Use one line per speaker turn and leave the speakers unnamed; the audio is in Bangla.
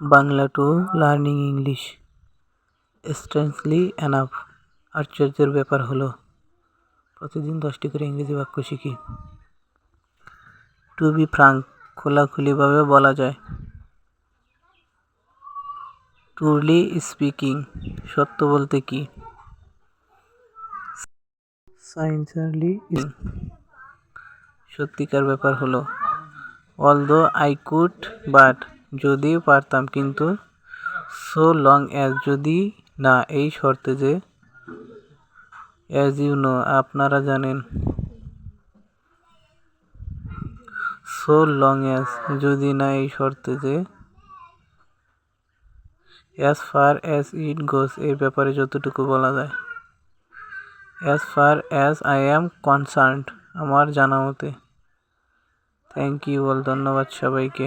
Bangla to learning English strangely enough আশ্চর্যের ব্যাপার হলো, প্রতিদিন দশটি করে ইংরেজি বাক্য শিখি। টু বি ফ্রাঙ্ক খোলাখুলিভাবে বলা যায় ট্রুলি স্পিকিং সত্য বলতে কি? সাইন্সারলি সত্যিকার ব্যাপার হলো all though I could but যদি পারতাম, কিন্তু সো লং অ্যাজ যদি না এই শর্তে যে অ্যাজ ইউ নো আপনারা জানেন। সো লং অ্যাজ যদি না এই শর্তে যে as far as it goes এর ব্যাপারে যতটুকু বলা যায়। As far as I am concerned আমার জানা মতে। থ্যাংক ইউ অল ধন্যবাদ সবাইকে।